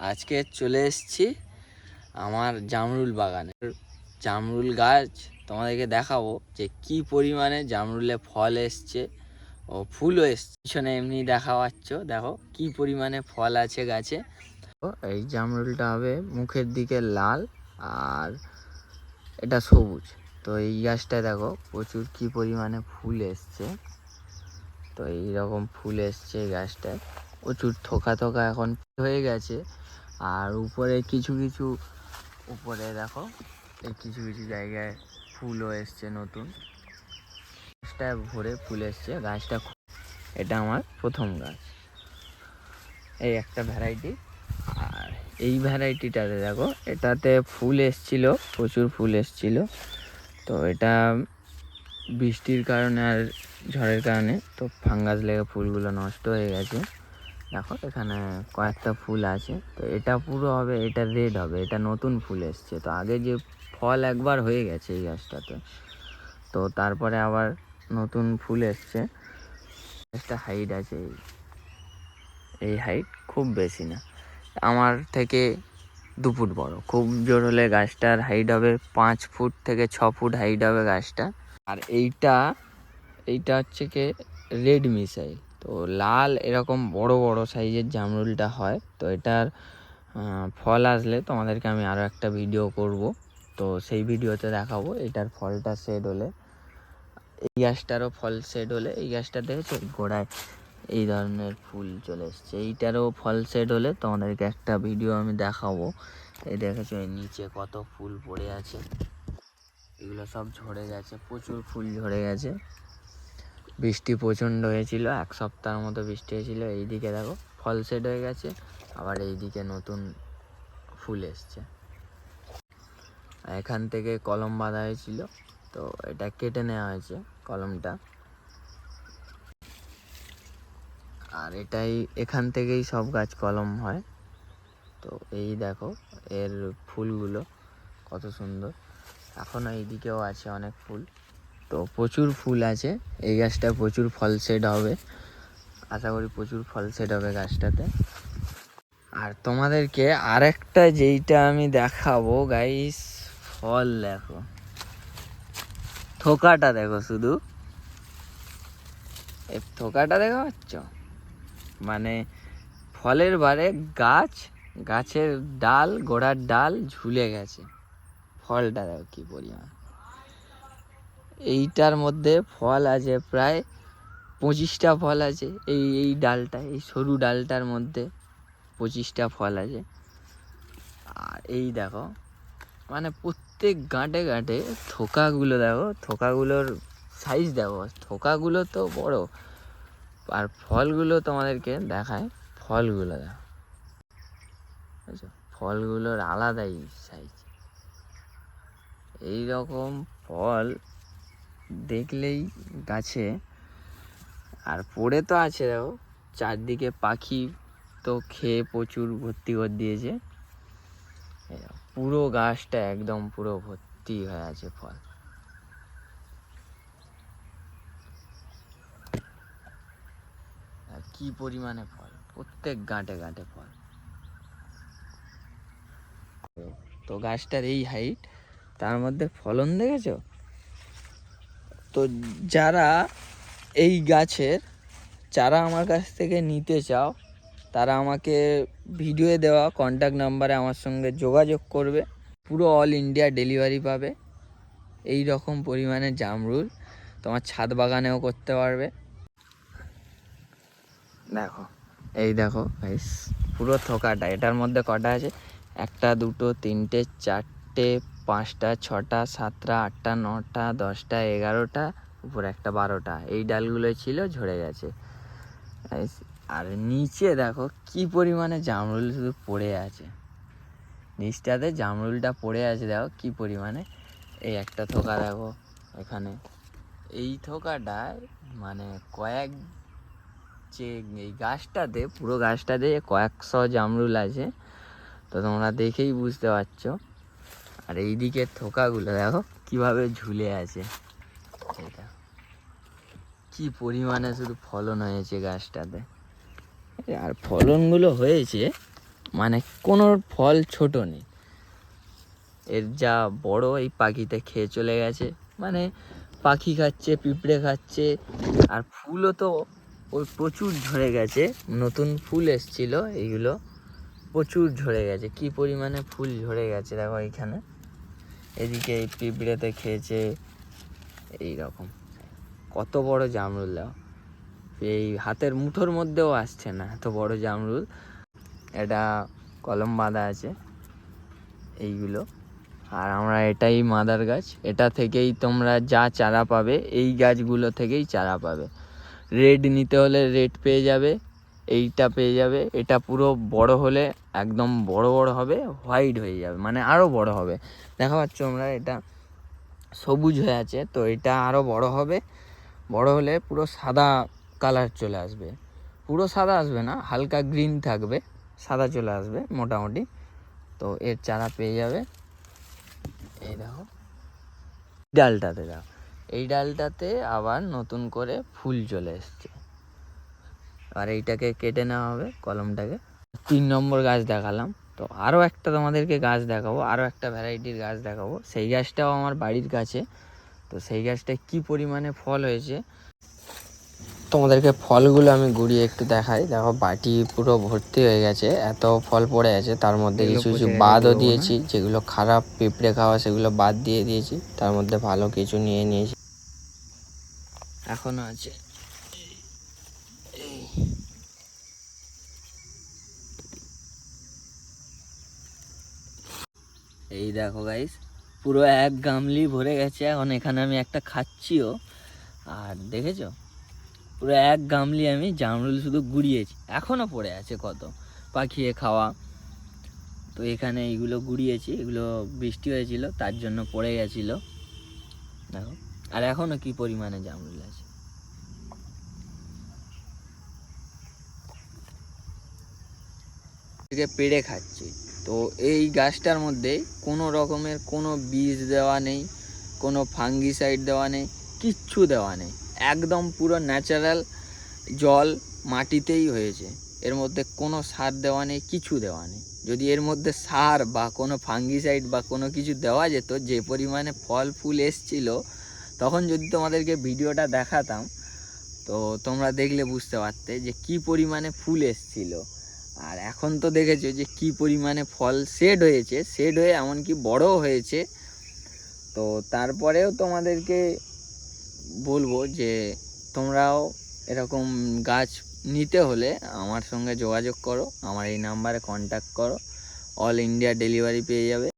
আজকে চলে এসেছি আমার জামরুল বাগানে। জামরুল গাছ তোমাদেরকে দেখাবো যে কি পরিমাণে জামরুলে ফল এসছে ও ফুলও এসছে। পিছনে এমনি দেখা পাচ্ছ দেখো কি পরিমাণে ফল আছে গাছে। এই জামরুলটা হবে মুখের দিকে লাল আর এটা সবুজ। তো এই গাছটা দেখো প্রচুর কি পরিমাণে ফুল এসছে। তো এইরকম ফুল এসছে এই গাছটায়। প্রচুর থোকা থোকা এখন হয়ে গেছে। আর উপরে কিছু কিছু, উপরে দেখো, এই কিছু কিছু জায়গায় ফুলও এসছে নতুন। গাছটা ভরে ফুল এসছে, গাছটা এটা আমার প্রথম গাছ। এই একটা ভ্যারাইটি আর এই ভ্যারাইটিটাতে দেখো, এটাতে ফুল এসছিল, প্রচুর ফুল এসছিল। তো এটা বৃষ্টির কারণে আর ঝড়ের কারণে তো ফাঙ্গাস লেগে ফুলগুলো নষ্ট হয়ে গেছে। দেখো, এখানে কয়েকটা ফুল আছে। তো এটা পুরো হবে, এটা রেড হবে, এটা নতুন ফুল এসছে। তো আগে যে ফল একবার হয়ে গেছে এই গাছটাতে, তো তারপরে আবার নতুন ফুল এসছে। একটা হাইট আছে, এই- হাইট খুব বেশি না। আমার থেকে দু ফুট বড়। খুব জোর হলে গাছটার হাইট হবে পাঁচ ফুট থেকে ছ ফুট হাইট হবে গাছটা। আর এইটা এইটা হচ্ছে কি? রেড মিসাইল তো লাল এরকম বড় বড় সাইজের জামরুলটা হয়। তো এটার ফল আসলে তোমাদেরকে আমি আরও একটা ভিডিও করব। তো সেই ভিডিওতে দেখাবো এটার ফলটা সেট হলে। এই গাছটারও ফল সেট হলে, এই গাছটা দেখেছ গোড়ায় এই ধরনের ফুল চলে এসছে। এইটারও ফল সেট হলে তোমাদেরকে একটা ভিডিও আমি দেখাবো। এই দেখেছ, এর নিচে কত ফুল পড়ে আছে। এগুলো সব ঝরে গেছে, প্রচুর ফুল ঝরে গেছে। বৃষ্টি প্রচণ্ড হয়েছিল, এক সপ্তাহের মতো বৃষ্টি হয়েছিল। এইদিকে দেখো, ফল সেট হয়ে গেছে, আবার এইদিকে নতুন ফুল এসছে। এখান থেকে কলম বাঁধা হয়েছিল, তো এটা কেটে নেওয়া হয়েছে কলমটা। আর এটাই, এখান থেকেই সব গাছ কলম হয়। তো এই দেখো, এর ফুলগুলো কত সুন্দর। এখনও এইদিকেও আছে অনেক ফুল। তো প্রচুর ফুল আছে। এই গাছটা প্রচুর ফল সেট হবে। আশা করি প্রচুর ফল সেট হবে গাছটাতে। আর তোমাদেরকে আরেকটা যেইটা আমি দেখাবো গাইস ফল দেখো। থোকাটা দেখো শুধু। এই থোকাটা দেখা পাচ্ছ? মানে ফলের বারে গাছ, গাছের ডাল, গোড়ার ডাল ঝুলে গেছে। ফলটা দেখো কি পরিমাণ। এইটার মধ্যে ফল আছে প্রায় পঁচিশটা ফল আছে। এই এই ডালটা, এই সরু ডালটার মধ্যে পঁচিশটা ফল আছে। আর এই দেখো মানে প্রত্যেক গাঁটে গাঁটে থোকাগুলো দেখো, থোকাগুলোর সাইজ দেখো। থোকাগুলো তো বড়, আর ফলগুলো তোমাদেরকে দেখায় ফলগুলো দেখো। বুঝছ ফলগুলোর আলাদাই সাইজ এই রকম ফল দেখলেই গাছে। আর পড়ে তো আছে দেখো, চারদিকে পাখি তো খেয়ে প্রচুর ভর্তি করে দিয়েছে। পুরো গাছটা একদম পুরো ভর্তি হয়ে আছে ফল। আর কি পরিমাণে ফল, প্রত্যেক গাঁটে গাঁটে ফল। তো গাছটার এই হাইট তার মধ্যে ফলন দেখেছ? তো যারা এই গাছের চারা আমার কাছ থেকে নিতে চাও, তারা আমাকে ভিডিওয়ে দেওয়া কন্ট্যাক্ট নাম্বারে আমার সঙ্গে যোগাযোগ করবে। পুরো অল ইন্ডিয়া ডেলিভারি পাবে। এই রকম পরিমাণে জামরুল তোমার ছাদ বাগানেও করতে পারবে। দেখো, এই দেখো গাইস পুরো থোকাটা, এটার মধ্যে কটা আছে? একটা, দুটো, তিনটে, চারটে পাঁচটা, ছটা, সাতটা, আটটা, নটা, দশটা, এগারোটা, উপরে একটা বারোটা। এই ডালগুলো ছিল, ঝরে গেছে। আর নিচে দেখো কি পরিমাণে জামরুল শুধু পড়ে আছে। নিচটাতে জামরুলটা পড়ে আছে, দেখো কি পরিমাণে। এই একটা থোকা দেখো এখানে। এই থোকাটায় মানে কয়েক যে এই গাছটাতে, পুরো গাছটাতে কয়েকশো জামরুল আছে। তো তোমরা দেখেই বুঝতে পারছ। আর এই দিকের থোকাগুলো দেখো, কীভাবে ঝুলে আছে। এটা। কি পরিমাণে শুধু ফলন হয়েছে গাছটাতে। আর ফলনগুলো হয়েছে মানে কোনো ফল ছোট নেই। এর যা বড় এই পাখিতে খেয়ে চলে গেছে মানে পাখি খাচ্ছে, পিঁপড়ে খাচ্ছে, আর ফুলও তো ওই প্রচুর ঝরে গেছে। নতুন ফুল এসছিল এইগুলো প্রচুর ঝরে গেছে। কি পরিমাণে ফুল ঝরে গেছে দেখো এইখানে এদিকে এই পিঁপড়েতে খেয়েছে এই রকম কত বড় জামরুল দাও। এই হাতের মুঠোর মধ্যেও আসছে না এত বড় জামরুল। এটা কলম বাঁধা আছে এইগুলো। আর আমরা এটাই মাদার গাছ। এটা থেকেই তোমরা যা চারা পাবে, এই গাছগুলো থেকেই চারা পাবে। রেড নিতে হলে রেড পেয়ে যাবে। এইটা পেয়ে যাবে, এটা পুরো বড় হলে একদম বড় বড় হবে হোয়াইট হয়ে যাবে মানে আরও বড় হবে। দেখা পাচ্ছ আমরা এটা সবুজ হয়ে আছে, তো এটা আরও বড় হবে। বড় হলে পুরো সাদা কালার চলে আসবে। পুরো সাদা আসবে না, হালকা গ্রিন থাকবে, সাদা চলে আসবে মোটামুটি। তো এর চারা পেয়ে যাবে। এই দেখো ডালটাতে দেখো, এই ডালটাতে আবার নতুন করে ফুল চলে এসছে। আর এইটাকে কেটে নেওয়া হবে কলমটাকে। তিন নম্বর গাছ দেখালাম। তো আরও একটা তোমাদেরকে গাছ দেখাবো আরও একটা ভ্যারাইটির গাছ দেখাবো। সেই গাছটাও আমার বাড়ির কাছে। তো সেই গাছটায় কি পরিমাণে ফল হয়েছে? তোমাদেরকে ফলগুলো আমি গুড়িয়ে একটু দেখাই। দেখো বাটি পুরো ভর্তি হয়ে গেছে। এত ফল পড়ে আছে। তার মধ্যে কিছু কিছু বাদও দিয়েছি। যেগুলো খারাপ পিঁপড়ে খাওয়া সেগুলো বাদ দিয়ে দিয়েছি। তার মধ্যে ভালো কিছু নিয়ে নিয়েছি। এখনও আছে। এই দেখো গাইস পুরো এক গামলি ভরে গেছে, এখন এখানে আমি একটা খাচ্ছিও। আর দেখেছ? পুরো এক গামলি আমি জামরুল শুধু গুড়িয়েছি, এখনও পড়ে আছে কত। পাখিয়ে খাওয়া। তো এখানে এইগুলো গুড়িয়েছি, এগুলো বৃষ্টি হয়েছিল, তার জন্য পড়ে গেছিল। দেখো, আর এখনও কি পরিমাণে জামরুল আছে। পেড়ে খাচ্ছি। তো এই গাছটার মধ্যে কোনো রকমের কোনো বীজ দেওয়া নেই, কোনো ফাঙ্গিসাইড দেওয়া নেই, কিচ্ছু দেওয়া নেই। একদম পুরো ন্যাচারাল জল মাটিতেই হয়েছে। এর মধ্যে কোনো সার দেওয়া নেই, কিছু দেওয়া নেই। যদি এর মধ্যে সার বা কোনো ফাঙ্গিসাইড বা কোনো কিছু দেওয়া যেত, যে পরিমাণে ফল, ফুল এসছিল, তখন যদি তোমাদেরকে ভিডিওটা দেখাতাম, তো তোমরা দেখলে বুঝতে পারতে যে কি পরিমাণে ফুল এসছিল। আর এখন তো দেখেছ যে কি পরিমাণে ফল শেড হয়েছে শেড হয়ে এমনকি বড়ও হয়েছে। তো তারপরেও তোমাদেরকে বলব যে তোমরাও এরকম গাছ নিতে হলে আমার সঙ্গে যোগাযোগ করো, আমার এই নাম্বারে কন্ট্যাক্ট করো অল ইন্ডিয়া ডেলিভারি পেয়ে যাবে।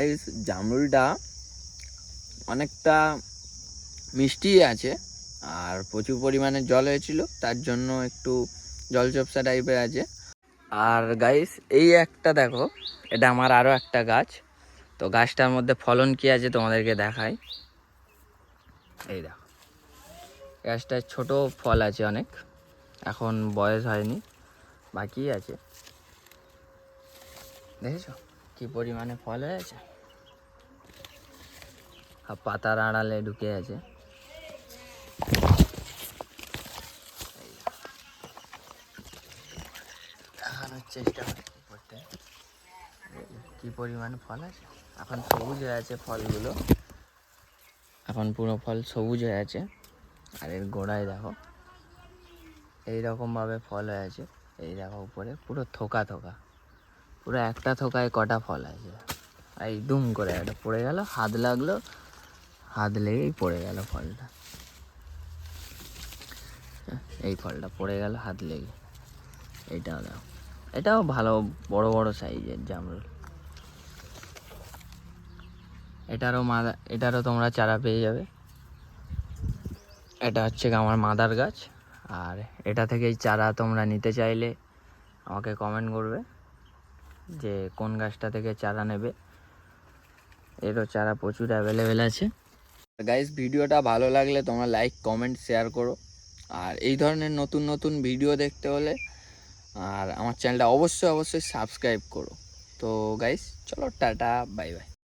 এই জামরুলটা অনেকটা মিষ্টি আছে, আর প্রচুর পরিমাণে জল হয়েছিল, তার জন্য একটু জল চপসা টাইপের আছে। আর গাইস এই একটা দেখো, এটা আমার আরও একটা গাছ। তো গাছটার মধ্যে ফলন কি আছে তোমাদেরকে দেখাই। এই দেখো, গাছটায় ছোট ফল আছে অনেক, এখন বয়স হয়নি, বাকি আছে। দেখেছ কি পরিমাণে ফল হয়েছে? আর পাতার আড়ালে ঢুকে আছে। চেষ্টা করতে। কি পরিমাণে ফল আছে? এখন সবুজ হয়ে আছে ফলগুলো। এখন পুরো ফল সবুজ হয়ে আছে। আর এর গোড়ায় দেখো এই রকমভাবে ফল হয়ে আছে। এই দেখো উপরে, পুরো থোকা থোকা। পুরো একটা থোকায় কটা ফল আছে। এই দুম করে একটা পড়ে গেল, হাত লাগল, হাত লেগেই পড়ে গেল ফলটা। এই ফলটা পড়ে গেল, হাত লেগে। এইটাও দাও এটাও ভালো, বড় বড় সাইজের জামরুল। এটারও মাদা, এটারও তোমরা চারা পেয়ে যাবে। এটা হচ্ছে আমার মাদার গাছ। আর এটা থেকেই চারা তোমরা নিতে চাইলে আমাকে কমেন্ট করবে যে কোন গাছটা থেকে চারা নেবে। এরও চারা প্রচুর অ্যাভেলেবেল আছে। গাইস ভিডিওটা ভালো লাগলে তোমরা লাইক কমেন্ট শেয়ার করো। আর এই ধরনের নতুন নতুন ভিডিও দেখতে হলে আর আমার চ্যানেলটা অবশ্যই অবশ্যই সাবস্ক্রাইব করো। তো গাইস চলো টাটা বাই বাই